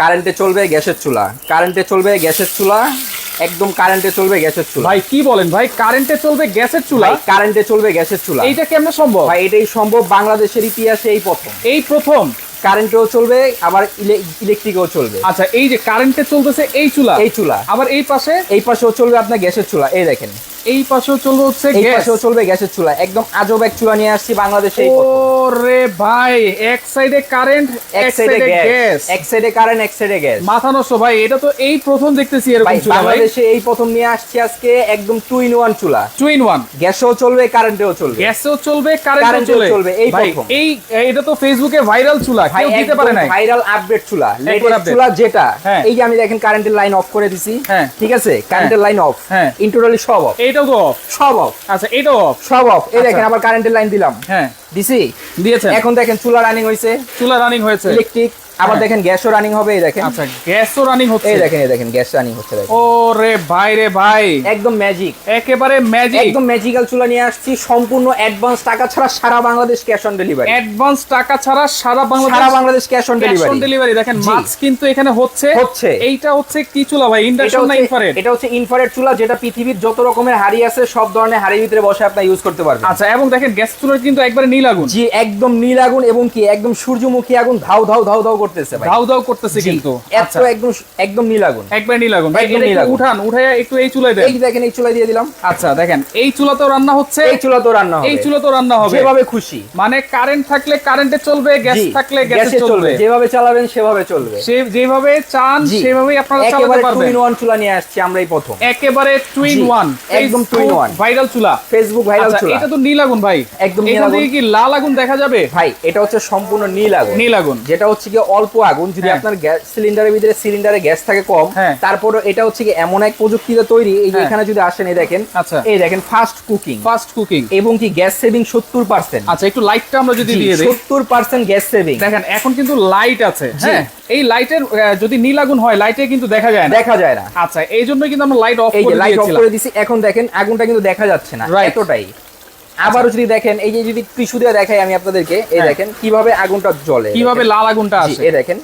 কারেন্টে চলবে গ্যাসের চুলা। কারেন্টে চলবে গ্যাসের চুলা একদম কারেন্টে চলবে গ্যাসের চুলা। ভাই কি বলেন ভাই? কারেন্টে চলবে গ্যাসের চুলা? কারেন্টে চলবে গ্যাসের চুলা। এইটা কেমনে সম্ভব? ভাই এটাই সম্ভব বাংলাদেশের ইতিহাসে এই প্রথম। এই প্রথম? কারেন্টেও চলবে আবার ইলেকট্রিকেও চলবে। আচ্ছা এই যে কারেন্টে চলতেছে এই চুলা। এই চুলা। আবার এই পাশে? এই পাশেও চলবে আপনার গ্যাসের চুলা। এই দেখেন। এই পাশেও চলবে হচ্ছে এই পাশেও চলবে গ্যাসের চুলা। একদম আজব এক চুলা নিয়ে আসছি বাংলাদেশে। ওরে ভাই এক সাইডে কারেন্ট এক সাইডে গ্যাস। এক সাইডে কারেন্ট এক সাইডে গ্যাস। মাথা নষ্ট ভাই এটা তো এই প্রথম দেখতেছি এরকম চুলা ভাই। বাংলাদেশে এই প্রথম নিয়ে আসছি আজকে একদম টু ইন ওয়ান চুলা। টু ইন ওয়ান গ্যাসও চলবে কারেন্টেও চলবে। গ্যাসেও চলবে কারেন্টও চলবে। চলবে, এই প্রথম। এই এটা তো ফেসবুকে ভাইরাল চুলা কেউ দিতে পারে নাই। ভাইরাল আপডেট চুলা লেটেস্ট চুলা যেটা হ্যাঁ। এই যে আমি দেখেন কারেন্টের লাইন অফ করে দিছি হ্যাঁ। ঠিক আছে? কারেন্টের লাইন অফ হ্যাঁ। ইন্টোটালি সব অফ এইটাও তো অফ সব অফ আচ্ছা এটাও অফ সব অফ এই আচ্ছা। দেখেন আবার কারেন্টের লাইন দিলাম। হ্যাঁ। দিছি? দিয়েছেন? এখন দেখেন চুলা রানিং হয়েছে। চুলা রানিং হয়েছে। ইলেকট্রিক আবার হ্যাঁ। দেখেন গ্যাসও রানিং হবে এই দেখেন। আচ্ছা গ্যাসও রানিং হচ্ছে। এই দেখেন এই দেখেন গ্যাস রানিং হচ্ছে দেখেন। ও রে ভাই রে ভাই। একদম ম্যাজিক একেবারে ম্যাজিক একদম ম্যাজিক্যাল চুলা নিয়ে আসছি সম্পূর্ণ অ্যাডভান্স টাকা ছাড়া সারা Bangladesh cash on delivery advance টাকা ছাড়া সারা বাংলাদেশ সারা Bangladesh cash on cash on delivery delivery দেখেন। মাছ কিন্তু এখানে হচ্ছে। হচ্ছে। এইটা হচ্ছে কি চুলা ভাই? ইন্ডাকশন না হচ্ছে ইনফ্রারেড এটা হচ্ছে ইনফ্রারেড চুলা যেটা পৃথিবীর যত রকমের হাড়ি আছে সব ধরনের হাড়ির ভিতরে বসে আপনি ইউজ করতে পারবেন। আচ্ছা এবং দেখেন গ্যাস চুলার কিন্তু একবারে নীল আগুন। জি একদম নীল আগুন এবং কি একদম সূর্যমুখী আগুন ধাউ ধাউ ধাউ ধাউ করতেছে ভাই। দাউ দাউ করতেছে কিন্তু। এত আচ্ছা। একদম একদম নীল আগুন। একবারে নীল আগুন। একদম নীল আগুন। উঠান উঠায় একটু এই চুলায় দেন। এই দেখেন এই চুলা দিয়ে দিলাম। আচ্ছা দেখেন এই চুলাতেও রান্না হচ্ছে। এই চুলা তো রান্না হবে। এই চুলাতেও রান্না হবে। যেভাবে খুশি। মানে কারেন্ট থাকলে কারেন্টে চলবে গ্যাস থাকলে গ্যাসে চলবে। যেভাবে চালাবেন সেভাবে চলবে। সে যেভাবে চান সেভাবেই আপনারা চালাতে একেবারে টু ইন ওয়ান চুলা নিয়ে আসছি আমরা এই প্রথম। একেবারে টুইন জি, ওয়ান একদম in one। ভাইরাল চুলা। ফেসবুক ভাইরাল আচ্ছা, চুলা। এটা তো নীল আগুন ভাই। একদম নীল আগুন। কি লাল আগুন দেখা যাবে? ভাই এটা হচ্ছে সম্পূর্ণ নীল আগুন। নীল আগুন। যেটা হচ্ছে কি অল্প আগুন যদি হ্যাঁ। আপনার গ্যাস সিলিন্ডারের ভিতরে সিলিন্ডারে গ্যাস থাকে কম হ্যাঁ। তারপরে এটা হচ্ছে কি এমন এক প্রযুক্তিতে তৈরি এই হ্যাঁ। এখানে যদি আসেন এই দেখেন আচ্ছা। এই দেখেন ফাস্ট কুকিং ফাস্ট কুকিং এবং কি গ্যাস সেভিং সত্তর পার্সেন্ট আচ্ছা একটু লাইটটা আমরা যদি দিয়ে দিই। সত্তর পার্সেন্ট গ্যাস সেভিং দেখেন এখন কিন্তু লাইট আছে হ্যাঁ? এই লাইটের যদি নীল আগুন হয় লাইটে কিন্তু দেখা যায় না। দেখা যায় না। আচ্ছা এই জন্য কিন্তু আমরা লাইট অফ করে লাইট অফ দিয়েছিলাম। করে দিছি এখন দেখেন আগুনটা কিন্তু দেখা যাচ্ছে না. এতটাই। আবারও যদি দেখেন এই যে যদি টিস্যু দিয়ে দেখাই আমি আপনাদেরকে এই হ্যাঁ। দেখেন কীভাবে আগুনটা জ্বলে কীভাবে লাল আগুনটা আসে? এই দেখেন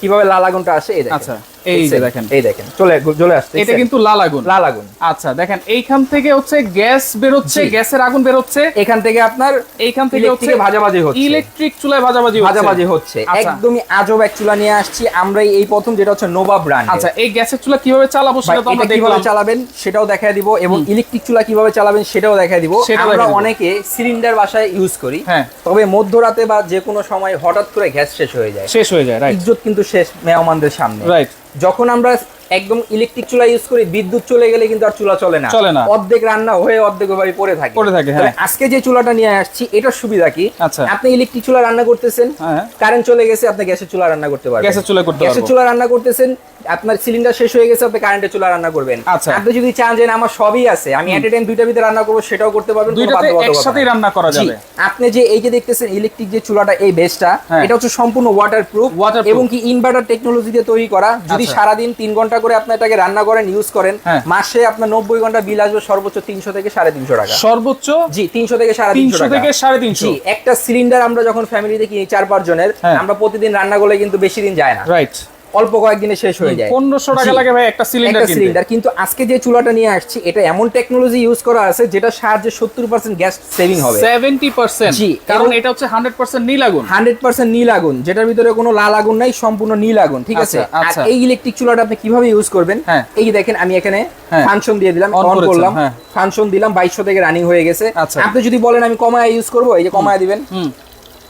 কীভাবে লাল আগুনটা আসে এই দেখেন। আচ্ছা, এই যে দেখেন। এই দেখেন। চলে চলে আসছে এটা কিন্তু লাল আগুন লাল আগুন আচ্ছা দেখেন এইখান থেকে হচ্ছে গ্যাস বেরোচ্ছে জি। গ্যাসের আগুন বেরোচ্ছে। এখান থেকে আপনার এইখান থেকে হচ্ছে ভাজাভাজি হচ্ছে। ইলেকট্রিক চুলায় ভাজাভাজি ভাজাভাজি হচ্ছে। আচ্ছা। একদমই আজব এক চুলা নিয়ে আসছি। আমরাই এই প্রথম যেটা হচ্ছে নোভা ব্র্যান্ড আচ্ছা এই গ্যাসের চুলা কীভাবে চালাবো সেটা তো আমরা কীভাবে চালাবেন সেটাও দেখায় দিব এবং ইলেকট্রিক চুলা কীভাবে চালাবেন সেটাও দেখায় দিব। আমরা অনেকে সিলিন্ডার বাসায় ইউজ করি। হ্যাঁ। তবে মধ্যরাতে বা যে কোনো সময় হঠাৎ করে গ্যাস শেষ হয়ে যায়। শেষ হয়ে যায় রাইট ইজ্জত কিন্তু শেষ মেহমানদের সামনে। রাইট যখন আমরা একদম ইলেকট্রিক চুলা ইউজ করি বিদ্যুৎ চলে গেলে কিন্তু আর চুলা চলে না চলে না। অর্ধেক রান্না হয়ে অর্ধেক ওভাবে পড়ে থাকে পড়ে থাকে, হ্যাঁ। আজকে যে চুলাটা নিয়ে আসছি এটার সুবিধা কি আচ্ছা। আপনি ইলেকট্রিক চুলা রান্না করতেছেন হ্যাঁ। কারেন্ট চলে গেছে আপনি গ্যাসের চুলা রান্না করতে পারবেন গ্যাসের চুলায় করতে গ্যাসের চুলা রান্না করতেছেন আপনার সিলিন্ডার শেষ হয়ে গেছে আপনি কারেন্টের চুলা রান্না করবেন আচ্ছা। আপনি যদি চান যে আমার সবই আছে আমি এট এ টাইম দুইটা ভিতরে রান্না করব সেটাও করতে পারবেন দুইটাতে বাধ্যবাধকতা রান্না করা যাবে আপনি যে এই যে দেখতেছেন ইলেকট্রিক যে চুলাটা এই বেসটা হ্যাঁ। এটা হচ্ছে সম্পূর্ণ ওয়াটার প্রুফ Waterproof। এবং কি ইনভার্টার টেকনোলজি দিয়ে তৈরি করা যদি আচ্ছা। সারাদিন তিন ঘণ্টা করে আপনি এটাকে রান্না করেন ইউজ করেন হ্যাঁ। মাসে আপনার নব্বই ঘণ্টা বিল আসবে সর্বোচ্চ তিনশো থেকে সাড়ে তিনশো টাকা। সর্বোচ্চ জি তিনশো থেকে সাড়ে তিনশো থেকে সাড়ে তিনশো। জি একটা সিলিন্ডার আমরা যখন ফ্যামিলিতে কিনি চার পাঁচ জনের হ্যাঁ। আমরা প্রতিদিন রান্না করলে কিন্তু বেশি দিন যায় না। রাইট অল্প কয়েকদিনে শেষ হয়ে যায়। পনেরোশো টাকা লাগে ভাই একটা সিলিন্ডার সিলিন্ডার কিন্তু। আজকে যে চুলাটা নিয়ে আসছি এটা এমন টেকনোলজি ইউজ করা আছে যেটা সাহায্যে সত্তর পার্সেন্ট গ্যাস সেভিং হবে। সেভেন্টি পার্সেন্ট জি, কারণ এটা হচ্ছে হান্ড্রেড পার্সেন্ট নীল আগুন। হান্ড্রেড পার্সেন্ট নীল আগুন যেটার ভিতরে কোনো লাল আগুন নাই সম্পূর্ণ নীল আগুন ঠিক আছে? আচ্ছা, আর আচ্ছা। এই ইলেকট্রিক চুলাটা আপনি কীভাবে ইউজ করবেন? হ্যাঁ। এই দেখেন আমি এখানে হ্যাঁ। ফাংশন দিয়ে দিলাম অন করলাম হ্যাঁ। ফাংশন দিলাম বাইশশো থেকে রানিং হয়ে গেছে। আচ্ছা। আপনি যদি বলেন আমি কমায় ইউজ করব এই যে কমায় দিবেন।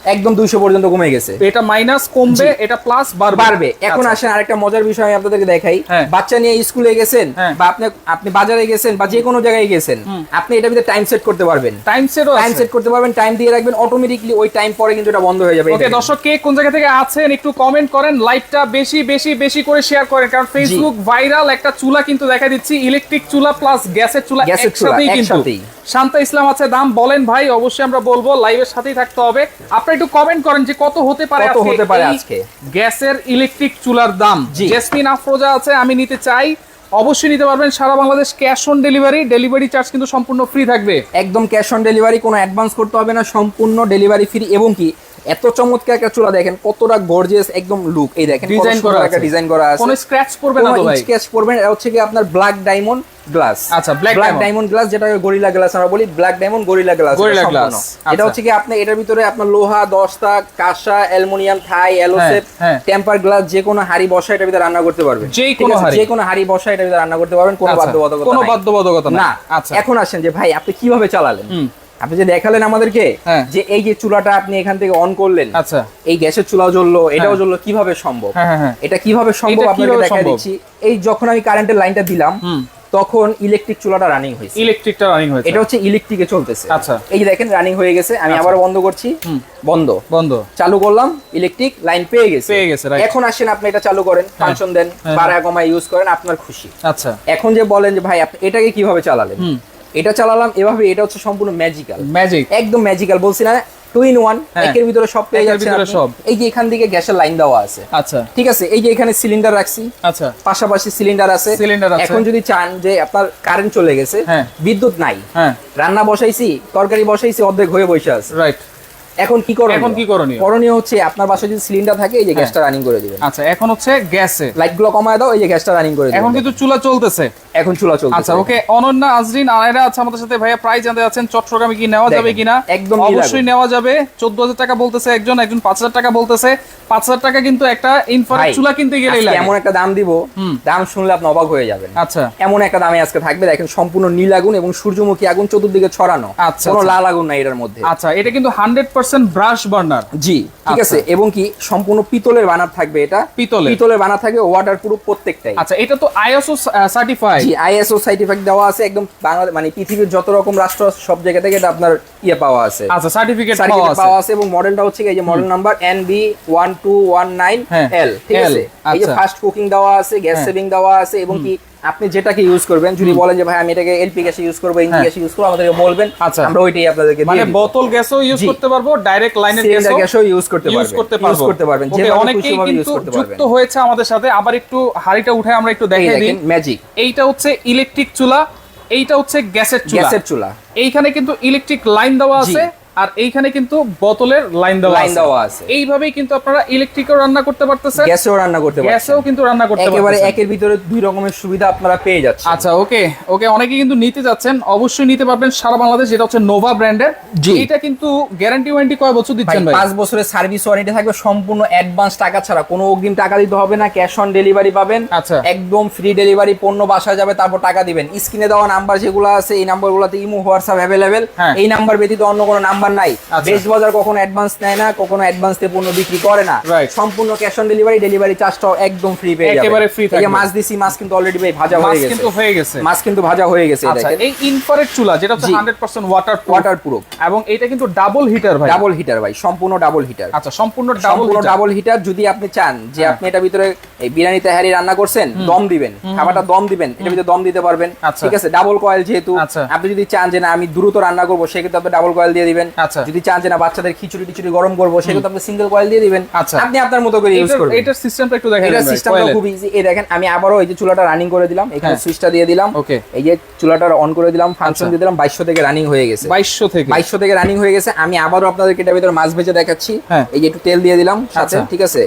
একদম দুইশো পর্যন্ত কমে গেছে। এটা মাইনাস কমবে এটা প্লাস বাড়বে। এখন আচ্ছা। আসেন আরেকটা মজার বিষয় আমি আপনাদেরকে দেখাই। হ্যাঁ। বাচ্চা নিয়ে স্কুলে গেছেন হ্যাঁ। বা আপনি আপনি বাজারে গেছেন বা যে কোনো জায়গায় গেছেন আপনি এটা ভিতরে টাইম সেট করতে পারবেন। টাইম সেটও টাইম সেট করতে পারবেন টাইম দিয়ে রাখবেন অটোমেটিকলি ওই টাইম পরে কিন্তু এটা বন্ধ হয়ে যাবে ওকে দর্শক কে কোন জায়গা থেকে আছেন একটু কমেন্ট করেন লাইভটা বেশি বেশি বেশি করে শেয়ার করেন কারণ ফেসবুক ভাইরাল একটা চুলা কিন্তু দেখা দিচ্ছি ইলেকট্রিক চুলা প্লাস গ্যাসের চুলা একসাথেই কিন্তু। শান্তা ইসলাম আছে দাম বলেন ভাই অবশ্যই আমরা বলব লাইভের সাথেই থাকতে হবে। আপনি একটু কমেন্ট করেন যে কত হতে পারে কত হতে পারে আজকে? গ্যাসের ইলেকট্রিক চুলার দাম। জেসমিন আফরোজা আছে আমি নিতে চাই। অবশ্যই নিতে পারবেন সারা Bangladesh cash on delivery delivery charge কিন্তু সম্পূর্ণ ফ্রি থাকবে। একদম ক্যাশ অন ডেলিভারি কোনো অ্যাডভান্স করতে হবে না সম্পূর্ণ ডেলিভারি ফ্রি এবং কি? এত চমৎকার একটা চুলা দেখেন কতটা গর্জিয়াস একদম লুক এই দেখেন ডিজাইন করা আছে। ডিজাইন করা আছে। কোনো স্ক্র্যাচ পড়বে না তো ভাই। স্কেচ করবেন এটা হচ্ছে কি আপনার ব্ল্যাক ডায়মন্ড গ্লাস আচ্ছা, ব্ল্যাক ডায়মন্ড গ্লাস যেটা গরিলা গ্লাস আমরা বলি black diamond gorilla glass Gorilla glass, এটা আচ্ছা। হচ্ছে কি আপনি এটার ভিতরে আপনার লোহা দস্তা কাঁসা অ্যালুমিনিয়াম থাই অ্যালোসেপ। টেম্পার গ্লাস যে কোনো হাড়ি বসা এটার ভিতরে রান্না করতে পারবেন। যে কোনো? হাঁড়ি। যে কোনো হাড়ি বসা এটার ভিতরে রান্না করতে পারবেন কোনো আচ্ছা, বাধ্যবাধকতা কোনো বাধ্যবাধকতা না না আচ্ছা। এখন আসেন যে ভাই আপনি কীভাবে চালালেন। আপনি যে দেখালেন আমাদেরকে হ্যাঁ। যে এই যে চুলাটা আপনি এখান থেকে অন করলেন আচ্ছা। এই গ্যাসের চুলাও জ্বললো এটাও হ্যাঁ। জ্বললো কীভাবে সম্ভব? হ্যাঁ এটা কীভাবে সম্ভব আপনাকে দেখা দিচ্ছি? এই যখন আমি কারেন্টের লাইনটা দিলাম তখন ইলেকট্রিক চুলাটা রানিং হয়েছে। ইলেকট্রিকটা রানিং হয়েছে। এটা হচ্ছে ইলেকট্রিকে চলতেছে। আচ্ছা। এই যে দেখেন রানিং হয়ে গেছে আমি আচ্ছা। আবার বন্ধ করছি। বন্ধ। বন্ধ। চালু করলাম ইলেকট্রিক লাইন পেয়ে গেছে। পেয়ে গেছে. এখন আসেন আপনি এটা চালু করেন ফাংশন দেন। বাড়া কমায় ইউজ করেন আপনার খুশি। আচ্ছা। এখন যে বলেন যে ভাই আপনি এটাকে কীভাবে চালালেন। এটা চালালাম এভাবে এটা হচ্ছে সম্পূর্ণ ম্যাজিক্যাল ম্যাজিক একদম ম্যাজিক্যাল বলছি না টু ইন ওয়ান। একের ভিতরে সব পেয়ে সব। এই যে এখান থেকে গ্যাসের লাইন দেওয়া আছে। আচ্ছা। ঠিক আছে এই যে এখানে সিলিন্ডার রাখছি। আচ্ছা। পাশাপাশি সিলিন্ডার আছে। সিলিন্ডার আছে। এখন যদি চান যে আপনার কারেন্ট চলে গেছে হ্যাঁ। বিদ্যুৎ নাই। হ্যাঁ। রান্না বসাইছি তরকারি বসাইছি অর্ধেক হয়ে বসে আছে। রাইট এখন কি করণীয়? এখন কি করণীয়? করণীয় হচ্ছে আপনার বাসায় যদি সিলিন্ডার থাকে এই যে গ্যাসটা রানিং করে দিবেন। আচ্ছা এখন হচ্ছে গ্যাসে। লাইটগুলো কমায় দাও এই যে গ্যাসটা রানিং করে এখন কিন্তু চুলা চলতেছে। এখন চুলা চলছে আচ্ছা ওকে অনন্যা আজরিন আয়রা আছে আমাদের সাথে। ভাইয়া প্রাইস জানতে যাচ্ছেন চট্টগ্রামে কি নেওয়া যাবে কিনা? একদম অবশ্যই নেওয়া যাবে। চোদ্দ হাজার টাকা বলতেছে একজন একজন পাঁচ হাজার টাকা বলতেছে। পাঁচ হাজার টাকা কিন্তু একটা ইনফ্রারেড চুলা কিনতে গেলেই লাগে। এমন একটা দাম দিব। দাম শুনলে আপনি অবাক হয়ে যাবেন। আচ্ছা। এমন একটা দামে আজকে থাকবে দেখেন সম্পূর্ণ নীল আগুন এবং সূর্যমুখী আগুন চতুর্দিকে ছড়ানো। আচ্ছা, কোনো আচ্ছা। লাল আগুন নাই এটার মধ্যে। আচ্ছা এটা কিন্তু হান্ড্রেড পার্সেন্ট ব্রাশ বার্নার। জি ঠিক আচ্ছা। আছে এবং কি সম্পূর্ণ পিতলের বানার থাকবে এটা? পিতলের। পিতলের বানার থাকবে ওয়াটার প্রুফ প্রত্যেকটাই। আচ্ছা এটা তো আইএসও সার্টিফাইড জি আইএসও সার্টিফিকেট দেওয়া আছে একদম বাংলাদেশ মানে পৃথিবীর যত রকম রাষ্ট্র সব জায়গা থেকে এটা আপনার ইয়ে পাওয়া আছে। আচ্ছা সার্টিফিকেট পাওয়া আছে। পাওয়া আছে এবং মডেলটা হচ্ছে এই যে model number N B one two one nine হ্যাঁ, এল ঠিক আছে? এই যে আচ্ছা। ফাস্ট কুকিং দেওয়া আছে গ্যাস। সেভিং দেওয়া আছে এবং কি আপনি যেটাকে ইউজ করবেন যদি বলেন যে ভাই আমি এটাকে এলপি গ্যাসে ইউজ করব এনজি হ্যাঁ। গ্যাসে ইউজ করব আমাদেরকে বলবেন আচ্ছা। আমরা ওইটাই আপনাদেরকে মানে বোতল গ্যাসও ইউজ করতে পারব ডাইরেক্ট লাইনের গ্যাসও ইউজ করতে ইউজ পারবেন। করতে ইউজ পারব। করতে পারবেন। যেভাবে অনেকেই ইউজ কিন্তু যুক্ত হয়েছে আমাদের সাথে আবার একটু হাড়িটা উঠে আমরা একটু দেখাই দিই। ম্যাজিক এইটা হচ্ছে ইলেকট্রিক চুলা এইটা হচ্ছে গ্যাসের চুলা। গ্যাসের চুলা। এইখানে কিন্তু ইলেকট্রিক লাইন দেওয়া আছে। আর এইখানে কিন্তু বোতলের লাইন দেওয়া লাইন দেওয়া আছে। এইভাবেই কিন্তু আপনারা ইলেকট্রিকও রান্না করতে পারতেছেন গ্যাসেও রান্না করতে পারবেন গ্যাসেও কিন্তু রান্না করতে পারতেছেন। একেবারে একের ভিতরে দুই রকমের সুবিধা আপনারা পেয়ে যাচ্ছেন। আচ্ছা ওকে ওকে অনেকে কিন্তু নিতে যাচ্ছেন অবশ্যই নিতে পারবেন সারা বাংলাদেশ যেটা হচ্ছে নোভা ব্র্যান্ডের জি। এটা কিন্তু গ্যারান্টি ওয়ারেন্টি কয় বছর দিচ্ছেন ভাই? পাঁচ বছরের সার্ভিস ওয়ারেন্টি থাকবে সম্পূর্ণ অ্যাডভান্স টাকা ছাড়া। কোনো অগ্রিম টাকা দিতে হবে না ক্যাশ অন ডেলিভারি পাবেন। আচ্ছা। একদম ফ্রি ডেলিভারি পণ্য বাসায় যাবে তারপর টাকা দিবেন। স্ক্রিনে দেওয়া নাম্বার যেগুলো আছে এই নাম্বারগুলোতে ইমো হোয়াটসঅ্যাপ অ্যাভেলেবেল। এই নাম্বার ব্যতীত অন্য কোনো নাম্বার নাই। আচ্ছা। বেশ বাজার কখনো অ্যাডভান্স নেয় না কখনো অ্যাডভান্স দিয়ে পণ্য বিক্রি করে না। সম্পূর্ণ ক্যাশ অন ডেলিভারি ডেলিভারি চার্জটাও একদম ফ্রি পেয়ে যাবেন একেবারে যে থাকবে। মাছ দিছি মাছ কিন্তু অলরেডি ভাই ভাজা হয়ে গেছে। কিন্তু হয়ে গেছে। মাছ কিন্তু ভাজা হয়ে গেছে আচ্ছা দেখেন। এই ইনফ্রারেড চুলা যেটা হচ্ছে জি। Hundred percent water water proof এবং এটা কিন্তু ডাবল হিটার ভাই। ডাবল হিটার ভাই সম্পূর্ণ ডাবল হিটার আচ্ছা সম্পূর্ণ ডাবল ডাবল হিটার যদি আপনি চান যে হ্যাঁ। আপনি এটা ভিতরে এই বিরিয়ানি তেহারি রান্না করছেন দম দিবেন। খাবারটা দম দিবেন এটা ভিতরে দম দিতে পারবেন। আচ্ছা। ঠিক আছে ডাবল কয়েল যেহেতু। আপনি যদি চান যে না আমি দ্রুত রান্না করব সেক্ষেত্রে আপনি ডাবল কয়েল দিয়ে দিবেন। আচ্ছা। যদি চান যে না বাচ্চাদের খিচুড়ি টিচুড়ি গরম করব সেগুলো আপনি সিঙ্গেল কয়েল দিয়ে দিবেন আচ্ছা। আপনি আপনার মতো করে ইউজ করবেন এটার সিস্টেমটা একটু দেখেন এটা সিস্টেমটা খুব ইজি এই দেখেন আমি আবারও এই যে চুলাটা রানিং করে দিলাম এখানে হ্যাঁ। সুইচটা দিয়ে দিলাম ওকে এই যে চুলাটা অন করে দিলাম ফাংশন আচ্ছা। দিয়ে দিলাম বাইশশো থেকে রানিং হয়ে গেছে 2200 থেকে বাইশশো থেকে রানিং হয়ে গেছে আমি আবারও আপনাদেরকে এটা ভিতরে মাছ ভেজে দেখাচ্ছি হ্যাঁ। এই যে একটু তেল দিয়ে দিলাম সাথে। ঠিক আছে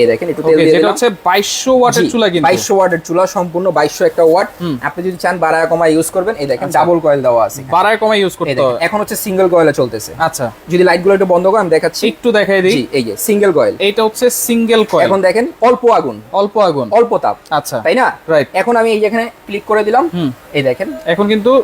এই দেখেন একটু তেল দিয়ে দিলাম। হচ্ছে 2200 ওয়াটের চুলা কিন্তু। বাইশশো ওয়াটের চুলা সম্পূর্ণ বাইশশো একটা ওয়াট। আপনি যদি চান বাড়ায় কমায় ইউজ করবেন এই দেখেন আচ্ছা। ডাবল কয়েল দেওয়া আছে বাড়ায় কমে ইউজ করতে হবে। এখন হচ্ছে সিঙ্গেল কয়েলে চলতেছে। আচ্ছা। যদি লাইটগুলো একটু বন্ধ করে আমি দেখাচ্ছি। একটু দেখাই দিই। এই যে সিঙ্গেল কয়েল এইটা হচ্ছে সিঙ্গেল কয়েল এখন দেখেন অল্প আগুন। অল্প আগুন। অল্প তাপ। আচ্ছা। তাই না? Right. এখন আমি এই যেখানে ক্লিক করে দিলাম। হুম। এই দেখেন। এখন কিন্তু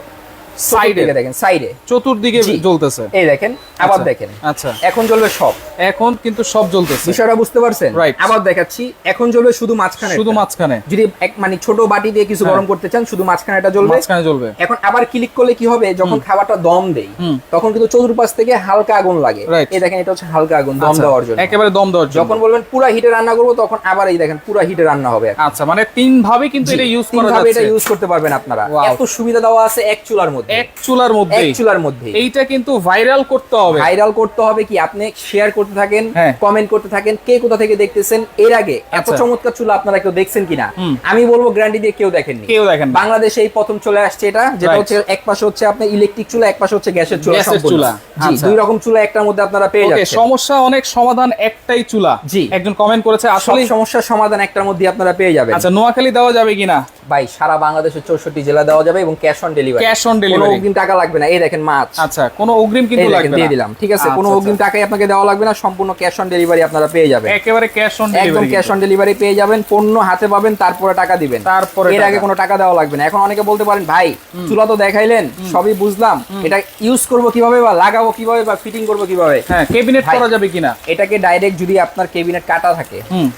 সাইডে সাইডে দেখেন সাইডে চতুর্দিকে জ্বলতেছে। এই দেখেন আবার আচ্ছা, দেখেন। আচ্ছা। এখন জ্বলবে সব। এখন কিন্তু সব জ্বলতেছে। বিষয়টা বুঝতে পারছেন? আবার দেখাচ্ছি এখন জ্বলবে শুধু মাঝখানে। শুধু মাঝখানে। যদি এক মানে ছোট বাটি দিয়ে কিছু হ্যাঁ। গরম করতে চান শুধু মাঝখানে এটা জ্বলবে। মাঝখানে জ্বলবে। এখন আবার ক্লিক করলে কি হবে? যখন খাবারটা দম দেই তখন কিন্তু চতুর্পাশ থেকে হালকা আগুন লাগে। এই দেখেন এটা হচ্ছে হালকা আগুন দম আচ্ছা, দেওয়ার জন্য। একেবারে দম দেওয়ার জন্য। যখন বলবেন পুরা হিটে রান্না করব তখন আবার এই দেখেন পুরা হিটে রান্না হবে। আচ্ছা মানে তিন ভাবে কিন্তু এটা ইউজ করা এটা ইউজ করতে পারবেন আপনারা। এত সুবিধা দেওয়া আছে এক চুলার মধ্যে। এক চুলার মধ্যে এক চুলার মধ্যে এইটা কিন্তু ভাইরাল করতে হবে। ভাইরাল করতে হবে কি? আপনি শেয়ার করতে থাকেন হ্যাঁ। কমেন্ট করতে থাকেন কে কোথা থেকে দেখতেছেন এর আগে এত আচ্ছা। চমৎকার চুলা আপনারা কেউ দেখছেন কিনা? আমি বলব গ্যারান্টি দিয়ে কেউ দেখেননি। কেউ দেখেন বাংলাদেশে এই প্রথম চলে আসছে এটা যেটা হচ্ছে এক পাশে হচ্ছে আপনার ইলেকট্রিক চুলা এক পাশে হচ্ছে গ্যাসের চুলা চুলা। আচ্ছা। দুই রকম চুলা একটার মধ্যে আপনারা পেয়ে যাচ্ছেন। সমস্যা অনেক সমাধান একটাই চুলা। জি। একজন কমেন্ট করেছে আসলে সমস্যার সমাধান একটার মধ্যে আপনারা পেয়ে যাবেন। আচ্ছা নোয়াখালী দেওয়া যাবে কিনা? ভাই সারা বাংলাদেশের চৌষট্টি জেলা দেওয়া যাবে এবং cash on delivery Cash on কোনো অগ্রিম টাকা লাগবে না। এই দেখেন মাছ। আচ্ছা কোনো অগ্রিম কিন্তু লাগবে দিয়ে দিলাম ঠিক আছে? কোনো আচ্ছা, অগ্রিম আচ্ছা। টাকাই আপনাকে দেওয়া লাগবে না সম্পূর্ণ ক্যাশ অন ডেলিভারি আপনারা পেয়ে যাবেন। একেবারে ক্যাশ অন ডেলিভারি একদম ডেলিভারি ক্যাশ অন ডেলিভারি পেয়ে যাবেন পণ্য হাতে পাবেন তারপরে টাকা দিবেন। তারপরে এর আগে কোনো টাকা দেওয়া লাগবে না। এখন অনেকে বলতে পারেন ভাই চুলা তো দেখাইলেন সবই বুঝলাম। এটা ইউজ করব কীভাবে বা লাগাবো কীভাবে বা ফিটিং করব কীভাবে? হ্যাঁ ক্যাবিনেট করা যাবে কিনা? এটাকে ডাইরেক্ট যদি আপনার কেবিনেট কাটা থাকে হুম।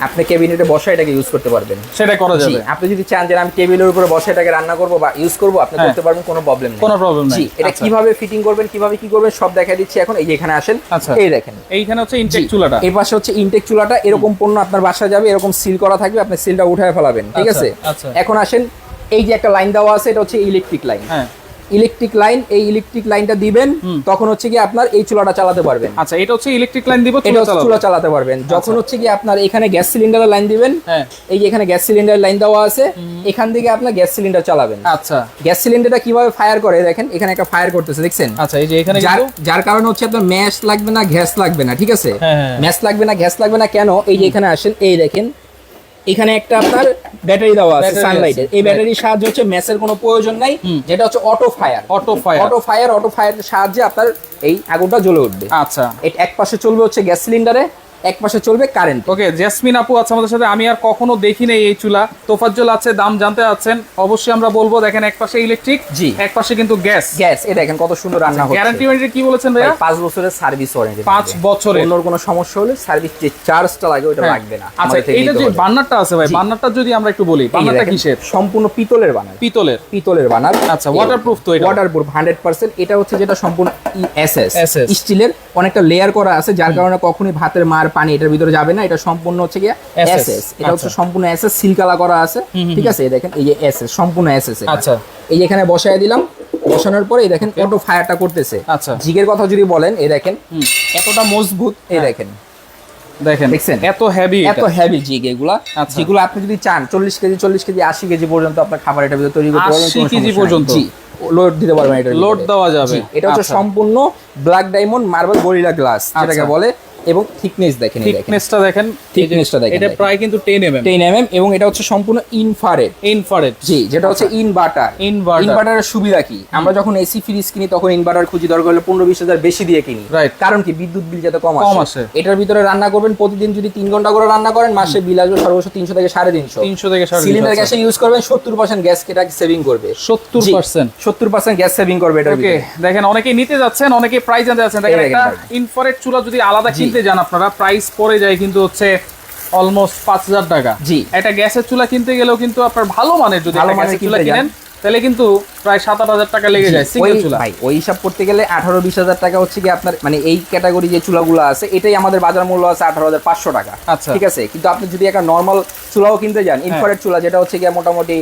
আপনি কেবিনেটে বসে এটাকে ইউজ করতে পারবেন। সেটা করা যাবে। আপনি যদি চান যে আমি টেবিলের উপরে বসে এটাকে রান্না করব বা ইউজ করব আপনি হ্যাঁ। করতে পারবেন কোনো প্রবলেম নেই। কোনো প্রবলেম নাই। এটা আচ্ছা। কীভাবে ফিটিং করবেন কীভাবে কি করবেন সব দেখা দিচ্ছি এখন। এই এখানে আসেন আচ্ছা। এই দেখেন। এইখানে হচ্ছে ইনটেক চুলাটা। এই পাশে হচ্ছে ইনটেক চুলাটা এরকম পণ্য আপনার বাসা যাবে এরকম সিল করা থাকবে আপনি সিলটা উঠায় ফেলাবেন ঠিক আচ্ছা, আছে। এখন আসেন এই যে একটা লাইন দেওয়া আছে এটা হচ্ছে ইলেকট্রিক লাইন হ্যাঁ। ইলেকট্রিক লাইন এই ইলেকট্রিক লাইনটা দিবেন তখন হচ্ছে কি আপনার এই চুলাটা চালাতে পারবেন। আচ্ছা এটা হচ্ছে ইলেকট্রিক লাইন দিব এটা চুলা চালাতে পারবেন। যখন হচ্ছে কি আপনার এখানে গ্যাস সিলিন্ডারের লাইন দিবেন হ্যাঁ। এই যে এখানে গ্যাস সিলিন্ডার লাইন দেওয়া আছে এখান থেকে আপনার গ্যাস সিলিন্ডার চালাবেন। আচ্ছা। গ্যাস সিলিন্ডারটা কীভাবে ফায়ার করে দেখেন এখানে একটা ফায়ার করতেছে দেখছেন? আচ্ছা এই যে এখানে যার কারণে হচ্ছে আপনার ম্যাশ লাগবে না গ্যাস লাগবে না ঠিক আছে? হ্যাঁ, হ্যাঁ। ম্যাশ লাগবে না গ্যাস লাগবে না কেন? এই যে এখানে আসেন এই দেখেন এখানে একটা আপনার ব্যাটারি দেওয়া আছে সানলাইটের এই ব্যাটারির সাহায্যে হচ্ছে ম্যাচের কোনো প্রয়োজন নাই যেটা হচ্ছে auto fire auto fire auto fire auto ফায়ারের সাহায্যে আপনার এই আগুনটা জ্বলে উঠবে। আচ্ছা। এক পাশে চলবে হচ্ছে গ্যাস সিলিন্ডারে এক পাশে চলবে কারেন্ট ওকে জেসমিন আপু আছে আমাদের সাথে। আমি আর কখনো দেখি নাই এই চুলা। তোফাজ্জল আছে দাম জানতে আছেন। অবশ্যই আমরা বলব দেখেন এক পাশে ইলেকট্রিক জি। এক পাশে কিন্তু গ্যাস গ্যাস এ দেখেন কত সুন্দর রান্না হচ্ছে। গ্যারান্টি ওয়ারেন্টি কি বলেছেন ভাই, পাঁচ বছরের সার্ভিস ওয়ারেন্টি পাঁচ বছরের। অন্য কোনো সমস্যা হলে সার্ভিস যে চার্জটা লাগে ওটা হ্যাঁ। লাগবে না। আচ্ছা এইটা যে হবে। বার্নারটা আছে ভাই জি। বার্নারটা যদি আমরা একটু বলি বার্নারটা কিসের? সম্পূর্ণ পিতলের বানার। পিতলের। পিতলের বানার। আচ্ছা, waterproof তো এটা? ওয়াটারপ্রুফ হান্ড্রেড পার্সেন্ট এটা হচ্ছে যেটা সম্পূর্ণ এসএস স্টিলের অনেকটা লেয়ার করা আছে যার কারণে কখনোই ভাতের মার পানি এটার ভিতরে যাবে না এটা সম্পূর্ণ হচ্ছে গিয়ে এসএস এটা হচ্ছে আচ্ছা। সম্পূর্ণ এসএস সিলকালা করা আছে ঠিক আছে দেখেন এই যে এসএস সম্পূর্ণ এসএস আচ্ছা। এই যে এখানে বসায় দিলাম বসানোর পরে এই দেখেন অটো ফায়ারটা করতেছে আচ্ছা। জিগের কথা যদি বলেন এই দেখেন এতটা মজবুত এই। দেখেন দেখেন দেখছেন? এত হেভি এত হেভি জিগ এগুলা আচ্ছা। যেগুলো আপনি যদি চান চল্লিশ কেজি চল্লিশ কেজি আশি কেজি পর্যন্ত আপনার খাবার এটা ভিতরে তৈরি করতে পারবেন 80 কেজি পর্যন্ত? লোড দিতে পারবেন এটা Load দেওয়া যাবে। এটা হচ্ছে আচ্ছা। সম্পূর্ণ black diamond marble gorilla glass যেটাকে। বলে এবং থিকনেস দেখেন এই দেখেন। থিকনেসটা দেখেন এটা প্রায় কিন্তু 10 এমএম 10 mm এবং এটা হচ্ছে সম্পূর্ণ ইনফ্রারেড ইনফ্রারেড জি যেটা হচ্ছে ইনভার্টার Inverter। ইনভার্টারের সুবিধা কি? আমরা যখন এসি ফ্রিজ কিনি তখন ইনভার্টার খুঁজি দরকার হলে পনেরো বিশ হাজার বেশি দিয়ে কিনি. কারণ কি? বিদ্যুৎ বিল যাতে কম আসে। এটার ভিতরে রান্না করবেন প্রতিদিন যদি তিন ঘণ্টা করে রান্না করেন মাসে বিল আসবে সর্বোচ্চ তিনশো থেকে সাড়ে তিনশো। 300 থেকে 350 সিলিন্ডার গ্যাসে ইউজ করবেন সত্তর পার্সেন্ট গ্যাস কেটা সেভিং করবে। 70% সত্তর পার্সেন্ট গ্যাস সেভিং করবে এটার ওকে দেখেন অনেকেই নিতে যাচ্ছেন অনেকে প্রাইস জানতে যাচ্ছেন। দেখেন একটা ইনফ্রারেড চুলা যদি আলাদা। কিনতে যান আপনারা প্রাইস পড়ে যায় কিন্তু হচ্ছে অলমোস্ট পাঁচ হাজার টাকা। জি। একটা গ্যাসের চুলা কিনতে গেলেও কিন্তু আপনার ভালো মানের যদি গ্যাসের চুলা কিনেন তাহলে কিন্তু প্রায় সাত আট হাজার টাকা লেগে যায় সিঙ্গেল চুলা। ভাই ওই হিসাব করতে গেলে আঠারো বিশ হাজার টাকা হচ্ছে কি আপনার মানে এই ক্যাটাগরি যে চুলাগুলো আছে এটাই আমাদের বাজার মূল্য আছে আঠারো হাজার পাঁচশো টাকা। আচ্ছা। ঠিক আছে? কিন্তু আপনি যদি একটা নর্মাল চুলাও কিনতে যান ইনফ্রারেড চুলা যেটা হচ্ছে গিয়ে মোটামুটি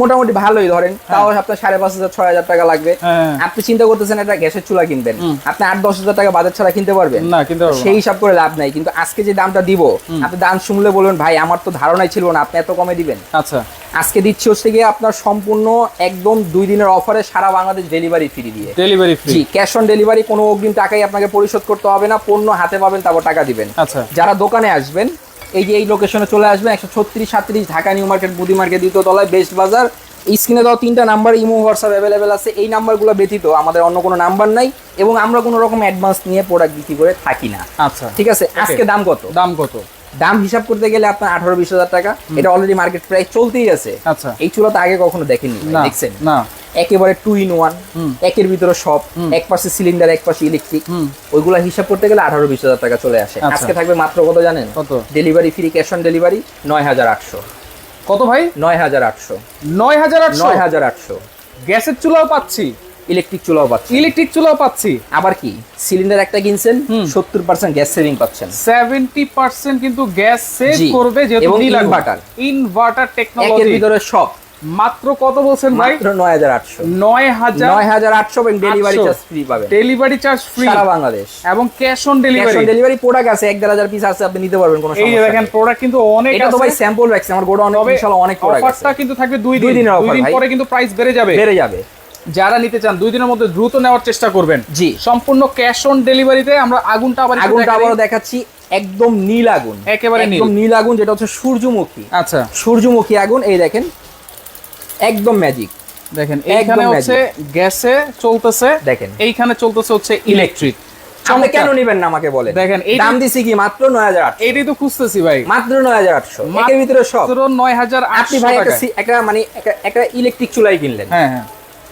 মোটামুটি ভালোই ধরেন। তাও আপনার সাড়ে পাঁচ হাজার ছয় হাজার টাকা লাগবে। হ্যাঁ। আপনি চিন্তা করতেছেন একটা গ্যাসের চুলা কিনবেন। আপনি আট দশ হাজার টাকা বাজার ছাড়া কিনতে পারবেন। না কিন্তু সেই হিসাব করে লাভ নাই। কিন্তু আজকে যে দামটা দিব আপনি দাম শুনলে বলবেন ভাই আমার তো ধারণাই ছিল না আপনি এত কমে দিবেন। আচ্ছা। আজকে দিচ্ছি হচ্ছে গিয়ে আপনার সম্পূর্ণ একদম দুই দিনের অফারে সারা বাংলাদেশ ডেলিভারি ফ্রি দিয়ে। ডেলিভারি ফ্রি জি ক্যাশ অন ডেলিভারি কোনো অগ্রিম টাকাই আপনাকে পরিশোধ করতে হবে না পণ্য হাতে পাবেন তারপর টাকা দিবেন। আচ্ছা। যারা দোকানে আসবেন এই যে এই লোকেশনে চলে আসবে একশো ছত্রিশ সাত্রিশ ঢাকা নিউ মার্কেট বুদি মার্কেট দ্বিতীয় তলায় বেস্ট বাজার। স্ক্রিনে দেওয়া তিনটা নাম্বার ইমো হোয়াটসঅ্যাপ অ্যাভেলেবেল আছে। এই নাম্বারগুলো ব্যতীত আমাদের অন্য কোনো নাম্বার নাই এবং আমরা কোনো রকম অ্যাডভান্স নিয়ে প্রোডাক্ট বিক্রি করে থাকি না। আচ্ছা। ঠিক আছে? আজকে দাম কত? দাম কত? দাম হিসাব করতে গেলে আপনার আঠারো বিশ হাজার টাকা। এটা অলরেডি মার্কেট প্রাইস চলতেই আছে। আচ্ছা। এই চুলা তো আগে কখনো দেখেননি না দেখছেন? না। একেবারে টু ইন ওয়ান একের ভিতরে সব এক পাশে সিলিন্ডার এক পাশে ইলেকট্রিক। ওইগুলা হিসাব করতে গেলে আঠারো বিশ হাজার টাকা চলে আসে। আচ্ছা। আজকে থাকবে মাত্র কত জানেন? কত? Delivery free cash on delivery নয় হাজার আটশো। কত ভাই? নয় হাজার আটশো। নয় হাজার আটশো? নয় হাজার আটশো। গ্যাসের চুলাও পাচ্ছি। ইলেকট্রিক চুলাও পাচ্ছেন। ইলেকট্রিক চুলাও পাচ্ছি। আবার কি? সিলিন্ডার একটা কিনছেন। সত্তর পার্সেন্ট গ্যাস সেভিং পাচ্ছেন। সেভেন্টি পার্সেন্ট কিন্তু গ্যাস সেভ করবে যেহেতু ইনভার্টার একের টেকনোলজি ভিতরে সব। মাত্র কত বলছেন ভাই? মাত্র নয় হাজার আটশো। নয় হাজার নয় হাজার আটশো এবং ডেলিভারি চার্জ ফ্রি পাবেন। ডেলিভারি চার্জ ফ্রি সারা বাংলাদেশ। এবং cash on cash delivery on delivery product আছে এক দেড় হাজার পিস আছে আপনি নিতে পারবেন কোনো এই সমস্যা দেখেন নেই। প্রোডাক্ট কিন্তু অনেক এটা তো ভাই স্যাম্পল রাখছে আমার গোডাউনে ইনশাআল্লাহ অনেক প্রোডাক্ট আছে। অফারটা কিন্তু থাকবে দুই দিন দুই দিনের দিন ভাই। পরে কিন্তু প্রাইস বেড়ে যাবে। বেড়ে যাবে। যারা নিতে চান দুই দিনের মধ্যে দ্রুত নেওয়ার চেষ্টা করবেন। জি। সম্পূর্ণ ক্যাশ অন ডেলিভারিতে আমরা আগুনটা আবার আগুনটা। আবারও দেখাচ্ছি একদম নীল আগুন। একেবারে নীল। একদম নীল আগুন যেটা হচ্ছে সূর্যমুখী। আচ্ছা। সূর্যমুখী আগুন এই দেখেন একদম ম্যাজিক দেখেন এইখানে হচ্ছে গ্যাসে চলতেছে দেখেন। এইখানে চলতেছে হচ্ছে ইলেকট্রিক আপনি কেন নিবেন না আমাকে বলেন? দেখেন, এইটা- দাম দিছি কি মাত্র নয় হাজার আটশো? এইটাই তো খুঁজতেছি ভাই। মাত্র এর ভিতরে সব। মাত্র নয় হাজার আপনি ভাই একটা মানে একটা- একটা ইলেকট্রিক চুলাই কিনলেন। হ্যাঁ হ্যাঁ।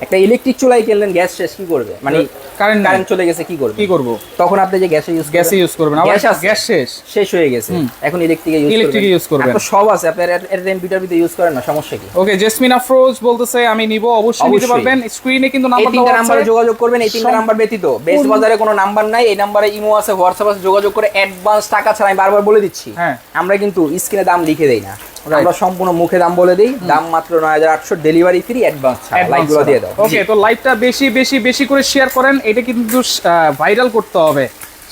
একটা ইলেকট্রিক চুলাই কিনলেন গ্যাস শেষ কি করবে? মানে কারেন্ট কারেন্ট চলে গেছে কি করবে? কি করব? তখন আপনি যে গ্যাসে ইউজ গ্যাসে ইউজ করবেন। আবার গ্যাস শেষ। শেষ হয়ে গেছে। এখন ইলেকট্রিকে ইউজ এ use করবেন। আপনার সব আছে আপনি এর টাইম দুইটার ভিতরে ইউজ করেন না সমস্যা কি? ওকে জেসমিন আফরোজ বলতেছে আমি নিব অবশ্যই নিতে পারবেন। স্ক্রিনে কিন্তু নাম্বার তিনটা দেওয়া নাম্বারে যোগাযোগ করবেন এই তিনটা নাম্বার ব্যতীত। বেস বাজারে কোনো নাম্বার নাই এই নাম্বারে ইমো আছে হোয়াটসঅ্যাপ আছে যোগাযোগ করে অ্যাডভান্স টাকা ছাড়া আমি বারবার বলে দিচ্ছি। হ্যাঁ। আমরা কিন্তু স্ক্রিনে দাম লিখে দেই না. আমরা সম্পূর্ণ মুখে দাম বলে দিই। দাম মাত্র নয় হাজার আটশো ডেলিভারি ফ্রি অ্যাডভান্স লাইকগুলো দিয়ে দাও। ওকে তো লাইভটা বেশি বেশি বেশি করে শেয়ার করেন। এটা কিন্তু ভাইরাল করতে হবে।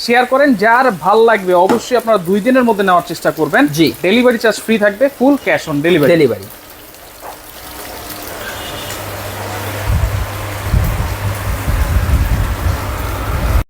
শেয়ার করেন যার ভালো লাগবে অবশ্যই আপনারা দুই দিনের মধ্যে নেওয়ার চেষ্টা করবেন। জি। ডেলিভারি চার্জ ফ্রি থাকবে full cash on delivery delivery